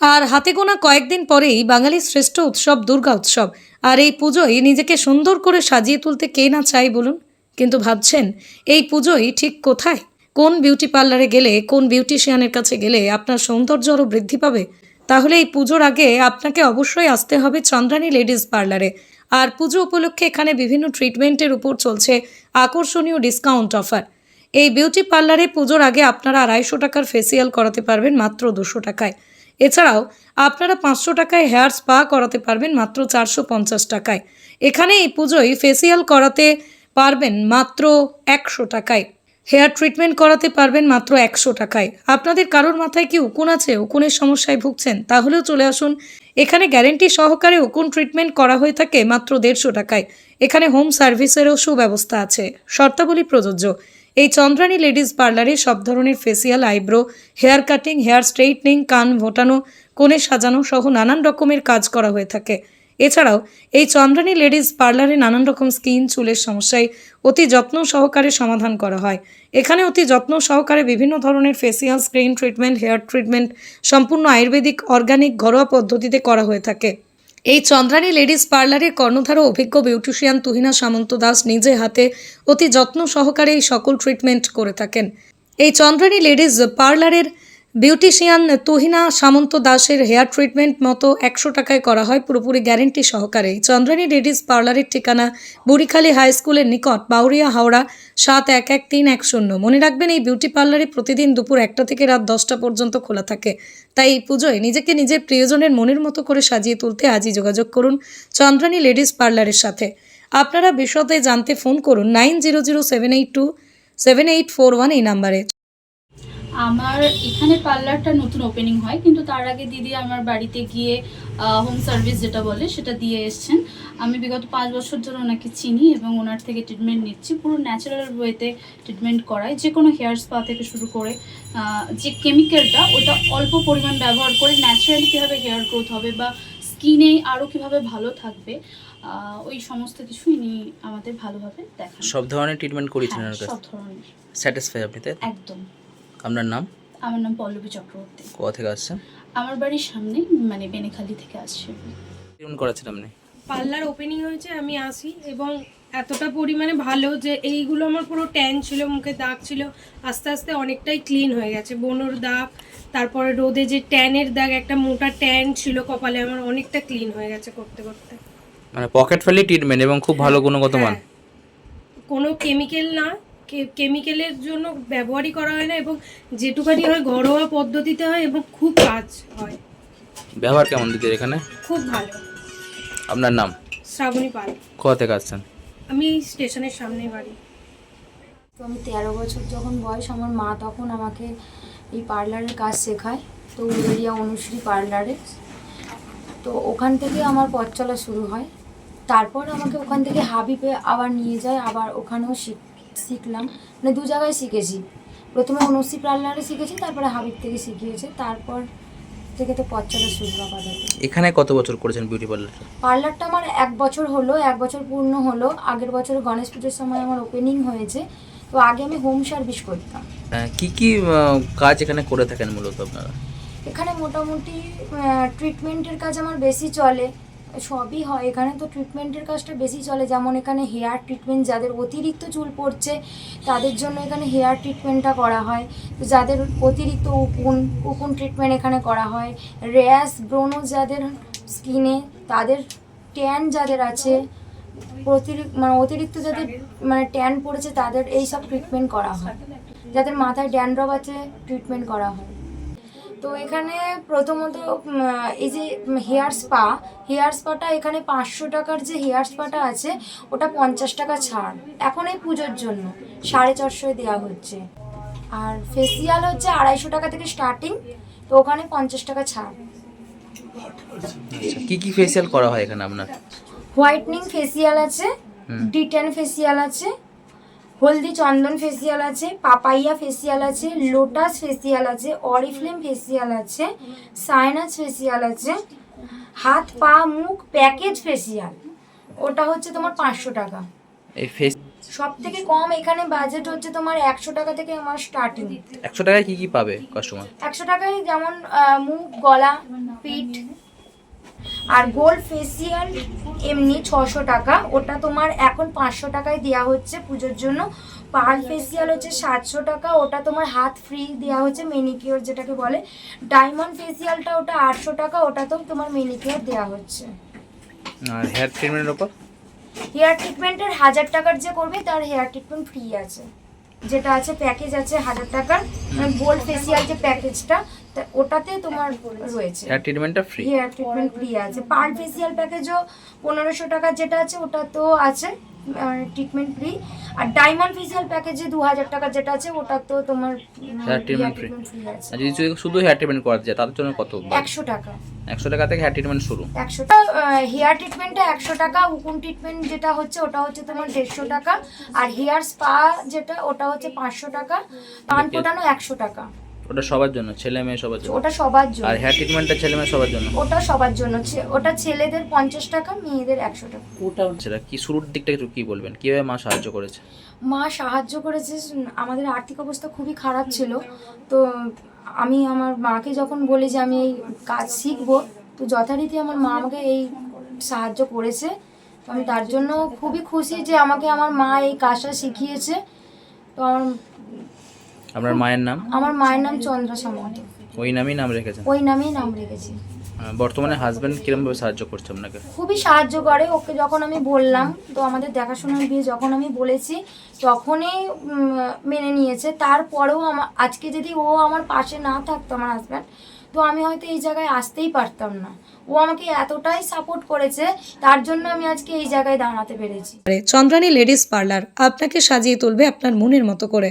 আর হাতে গোনা কয়েকদিন পরেই বাঙালির শ্রেষ্ঠ উৎসব দুর্গা উৎসব। আর এই পুজোয় নিজেকে সুন্দর করে সাজিয়ে তুলতে কে না চাই বলুন? কিন্তু ভাবছেন, এই পুজোই ঠিক কোথায়? কোন বিউটি পার্লারে গেলে, কোন বিউটিশিয়ানের কাছে গেলে আপনার সৌন্দর্য আরও বৃদ্ধি পাবে? তাহলে এই পুজোর আগে আপনাকে অবশ্যই আসতে হবে চন্দ্রানী লেডিস পার্লারে। আর পুজো উপলক্ষে এখানে বিভিন্ন ট্রিটমেন্টের উপর চলছে আকর্ষণীয় ডিসকাউন্ট অফার। এই বিউটি পার্লারে পুজোর আগে আপনারা আড়াইশো টাকার ফেসিয়াল করাতে পারবেন মাত্র দুশো টাকায়। এছাড়াও, আপনারা পাঁচশো টাকায় হেয়ার স্পা করাতে পারবেন মাত্র চারশো পঞ্চাশ টাকায়। এখানে এই পুজোয় ফেসিয়াল করাতে পারবেন মাত্র একশো টাকায়। হেয়ার ট্রিটমেন্ট করাতে পারবেন মাত্র একশো টাকায়। আপনাদের কারোর মাথায় কি উকুন আছে, উকুনের সমস্যায় ভুগছেন? তাহলেও চলে আসুন। এখানে গ্যারেন্টি সহকারে উকুন ট্রিটমেন্ট করা হয়ে থাকে মাত্র দেড়শো টাকায়। এখানে হোম সার্ভিসেরও সুব্যবস্থা আছে। শর্তাবলী প্রযোজ্য। এই চন্দ্রানী লেডিস পার্লারে সব ধরনের facial, eyebrow, hair cutting, hair straightening, কান ভোটানো কোণে সাজানো সহ নানান রকমের কাজ করা হয়ে থাকে। এছাড়াও এই চন্দ্রানী লেডিস পার্লারে নানান রকম স্কিন, চুলের সমস্যায় অতি যত্ন সহকারে সমাধান করা হয়। এখানে অতি যত্ন সহকারে বিভিন্ন ধরনের facial, skin treatment, hair treatment সম্পূর্ণ আয়ুর্বেদিক, অর্গানিক, ঘরোয়া পদ্ধতিতে করা হয়ে থাকে। এই চন্দ্রানী লেডিস পার্লারের কর্ণধার অভিজ্ঞ বিউটিশিয়ান তুহিনা সামন্ত দাস নিজে হাতে অতি যত্ন সহকারে এই সকল ট্রিটমেন্ট করে থাকেন। এই চন্দ্রানী লেডিস পার্লারের বিউটিশিয়ান তুহিনা সামন্ত দাসের হেয়ার ট্রিটমেন্ট মতো একশো টাকায় করা হয় পুরোপুরি গ্যারেন্টি সহকারে। চন্দ্রানী লেডিস পার্লারের ঠিকানা বুড়িখালী হাই স্কুলের নিকট, বাউরিয়া, হাওড়া, সাত এক এক তিন এক শূন্য। মনে রাখবেন, এই বিউটি পার্লারে প্রতিদিন দুপুর একটা থেকে রাত দশটা পর্যন্ত খোলা থাকে। তাই এই পুজোয় নিজেকে নিজের প্রিয়জনের মনের মতো করে সাজিয়ে তুলতে আজই যোগাযোগ করুন চন্দ্রানী লেডিস পার্লারের সাথে। আপনারা বিশদে জানতে ফোন করুন nine zero zero seven eight two seven eight four one এই নাম্বারে। আমার এখানে পার্লারটা নতুন ওপেনিং হয় কিন্তু তার আগে দিদি আমার বাড়িতে গিয়ে হোম সার্ভিস যেটা বলে সেটা দিয়ে এসছেন। আমি বিগত পাঁচ বছর ধরে ওনাকে চিনি এবং ওনার থেকে ট্রিটমেন্ট নিচ্ছি। পুরো ন্যাচারাল ওয়েতে ট্রিটমেন্ট করাই যে কোনো হেয়ার স্পা থেকে শুরু করে যে কেমিক্যালটা ওটা অল্প পরিমাণ ব্যবহার করে ন্যাচারালি কীভাবে হেয়ার গ্রোথ হবে বা স্কিনে আরও কীভাবে ভালো থাকবে ওই সমস্ত কিছু ইনি আমাদের ভালোভাবে দেখান। সব ধরনের ট্রিটমেন্ট করেছেন হ্যাঁ, সব ধরনের। স্যাটিসফাই আপনি তাই একদম। আপনার নাম? আমার নাম পল্লবী চক্রবর্তী। কোথা থেকে আসছেন? আমার বাড়ির সামনে মানে বেনেখালি থেকে আসছে। ট্রিটমেন্ট করাচ্ছেন আপনি? পার্লার ওপেনিং হয়েছে আমি আসি এবং এতটা পরিমাণে ভালো যে এইগুলো আমার পুরো ট্যান ছিল মুখে দাগ ছিল আস্তে আস্তে অনেকটাই ক্লিন হয়ে গেছে। বনোর দাগ তারপরে রোদে যে ট্যানের দাগ একটা মোটা ট্যান ছিল কপালে আমার অনেকটা ক্লিন হয়ে গেছে করতে করতে। মানে পকেট ফ্রেন্ডলি ট্রিটমেন্ট এবং খুব ভালো গুণগত মান। হ্যাঁ। কোনো কেমিক্যাল না কেমিক্যালের জন্য ব্যবহারই করা হয় না এবং যেটুকানি হয় ঘরোয়া পদ্ধতিতে হয় এবং খুব কাজ হয়। ব্যবহার কেমন দিদির এখানে? খুব ভালো। আপনার নাম? শ্রাবণী পাল। কোথা থেকে আসছেন? আমি স্টেশনের সামনে বাড়ি। তো আমি তেরো বছর যখন বয়স আমার মা তখন আমাকে এই পার্লারের কাজ শেখায় তো উলবেড়িয়া অনুশ্রী পার্লারে। তো ওখান থেকে আমার পথ চলা শুরু হয়। তারপর আমাকে ওখান থেকে হাবিবে আবার নিয়ে যায় আবার ওখানেও শিখ শিখলাম। মানে দু জায়গায় শিখেছি। প্রথমে অনুশ্রী পার্লারে শিখেছি তারপরে হাবিব থেকে শিখিয়েছে। তারপর থেকে তো পথ চলা শুরু আপাতত এখানে কত বছর করেছেন বিউটি পার্লার পার্লারটা আমার এক বছর হলো এক বছর পূর্ণ হলো। আগের বছর গণেশ পুজোর সময় আমার ওপেনিং হয়েছে। তো আগে আমি হোম সার্ভিস করতাম। কি কি কাজ এখানে করে থাকেন মূলত আপনারা? এখানে মোটামুটি ট্রিটমেন্টের কাজ আমার বেশি চলে। সবই হয়। এখানে তো ট্রিটমেন্টের কাজটা বেশি চলে। যেমন এখানে হেয়ার ট্রিটমেন্ট যাদের অতিরিক্ত চুল পড়ছে, তাদের জন্য এখানে হেয়ার ট্রিটমেন্টটা করা হয়। তো যাদের অতিরিক্ত উকুন উকুন ট্রিটমেন্ট এখানে করা হয়। র্যাশ ব্রণ যাদের স্কিনে, তাদের ট্যান যাদের আছে অতিরিক্ত মানে অতিরিক্ত যাদের মানে ট্যান পড়েছে, তাদের এই সব ট্রিটমেন্ট করা হয়। যাদের মাথায় ড্যান্ড্রফ আছে ট্রিটমেন্ট করা হয়। তো এখানে প্রথমত এই যে হেয়ার স্পা হেয়ার স্পাটা এখানে পাঁচশো টাকার যে হেয়ার স্পাটা আছে ওটা পঞ্চাশ টাকা ছাড়। এখন এই পুজোর জন্য সাড়ে চারশোয় দেওয়া হচ্ছে। আর ফেসিয়াল হচ্ছে আড়াইশো টাকা থেকে স্টার্টিং তো ওখানে পঞ্চাশ টাকা ছাড়। আচ্ছা কি কি ফেসিয়াল করা হয় এখানে আপনার? হোয়াইটনিং ফেসিয়াল আছে ডিটেন ফেসিয়াল আছে হলদি চন্দন ফেসিয়াল আছে পাপাইয়া ফেসিয়াল আছে লোটাস ফেসিয়াল আছে অরিফ্লেম ফেসিয়াল আছে সাইনাস ফেসিয়াল আছে হাত পা মুখ প্যাকেজ ফেসিয়াল ওটা হচ্ছে তোমার পাঁচশো টাকা। এই ফেস সব থেকে কম এখানে বাজেট হচ্ছে তোমার একশো টাকা থেকে আমার স্টার্টিং একশো টাকায় কি কি পাবে কাস্টমার একশো টাকায় যেমন মুখ গলা পিঠ আর গোল্ড ফেসিয়াল এমনি ছশো টাকা। ওটা তোমার এখন পাঁচশো টাকায় দেওয়া হচ্ছে পুজোর জন্য। পার্ল ফেসিয়াল হচ্ছে সাতশো টাকা ওটা তোমার হাত ফ্রি দেওয়া হচ্ছে মেনিকিওর যেটাকে বলে। ডায়মন্ড ফেসিয়ালটা ওটা আটশো টাকা ওটা তো তোমার মেনিকিওর দেওয়া হচ্ছে। আর হেয়ার ট্রিটমেন্টের ওপর? হেয়ার ট্রিটমেন্টের হাজার টাকার যে করবে তার হেয়ার ট্রিটমেন্ট ফ্রি আছে। যেটা আছে প্যাকেজ আছে হাজার টাকার। গোল্ড ফেসিয়াল যে প্যাকেজটা ওটাতে তোমার রয়েছে। হেয়ার ট্রিটমেন্টটা ফ্রি হেয়ার ট্রিটমেন্ট ফ্রি আছে। পার ফেসিয়াল প্যাকেজও পনেরোশো টাকার যেটা আছে ওটা তো আছে ট্রিটমেন্ট ফ্রি আর ডায়মন্ড ফেসিয়াল প্যাকেজে দু হাজার টাকার যেটা আছে ওটা তো তোমার treatment free. ফ্রি আর যদি শুধু- হেয়ার ট্রিটমেন্ট করাতে যায় তাদের জন্য কত একশো টাকা। একশো টাকা থেকে হেয়ার ট্রিটমেন্ট শুরু? একশো টাকা হেয়ার ট্রিটমেন্টটা একশো টাকা উকুন ট্রিটমেন্ট যেটা হচ্ছে ওটা হচ্ছে তোমার দেড়শো টাকা। আর হেয়ার স্পা যেটা ওটা হচ্ছে পাঁচশো টাকা। পান ফোটানো একশো টাকা। ওটা সবার জন্য ছেলে মেয়ে সবার জন্য। ওটা সবার জন্য। আর হেয়ার ট্রিটমেন্টটা ছেলে মেয়ে সবার জন্য। ওটা সবার জন্য। ছে- ওটা ছেলেদের পঞ্চাশ টাকা মেয়েদের একশো টাকা। ওটা সেটা কি শুরুর দিকটা একটু কি বলবেন? কীভাবে মা সাহায্য করেছে? মা সাহায্য করেছে আমাদের আর্থিক অবস্থা খুবই খারাপ ছিল। তো আমি আমার মাকে যখন বলি যে আমি এই কাজ শিখব তো যথারীতি আমার মা আমাকে এই সাহায্য করেছে। তো আমি তার জন্য খুবই খুশি যে আমাকে আমার মা এই কাজটা শিখিয়েছে। তো আমার আপনার মায়ের নাম? আমার মায়ের নাম চন্দ্রা সামন্ত ওই নামই নাম রেখেছেন? ওই নামেই নাম রেখেছি। বর্তমানে হাজবেন্ড কিরমভাবে সাহায্য করছে আপনাকে? খুবই সাহায্য করে। ওকে যখন আমি বললাম তো আমাদের দেখাশোনার বিয়ে যখন আমি বলেছি তখনই মেনে নিয়েছে। তারপরেও আমার আজকে যদি ও আমার পাশে না থাকতো আমার হাজব্যান্ড তো আমি হয়তো এই জায়গায় আসতেই পারতাম না। ও আমাকে এতটাই সাপোর্ট করেছে তার জন্য আমি আজকে এই জায়গায় দাঁড়াতে পেরেছি। চন্দ্রানী লেডিস পার্লার আপনাকে সাজিয়ে তুলবে আপনার মনের মতো করে।